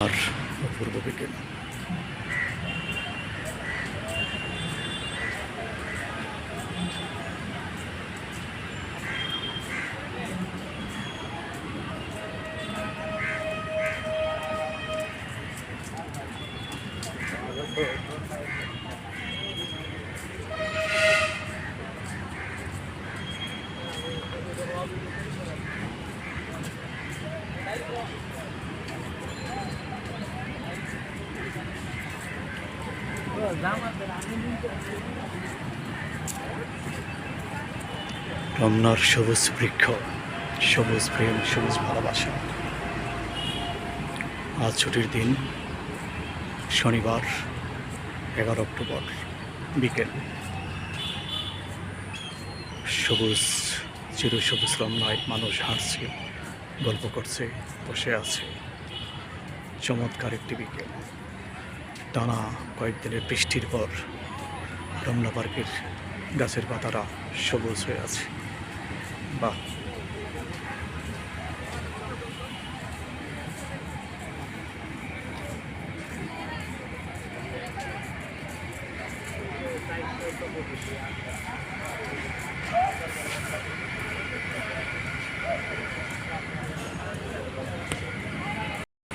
আর অপূর্ব বিকেল রমনার সবুজ বৃক্ষ, সবুজ প্রেম, সবুজ ভালোবাসা। আজ ছুটির দিন, শনিবার, এগারো অক্টোবর, বিকেল। সবুজ চির সবুজ রমনায় মানুষ হাঁটছে, গল্প করছে, বসে আছে। চমৎকার একটি বিকেল। টানা কয়েকদিনের বৃষ্টির পর রমনা পার্কের গাছের পাতারা সবুজ হয়ে আছে। বাহ।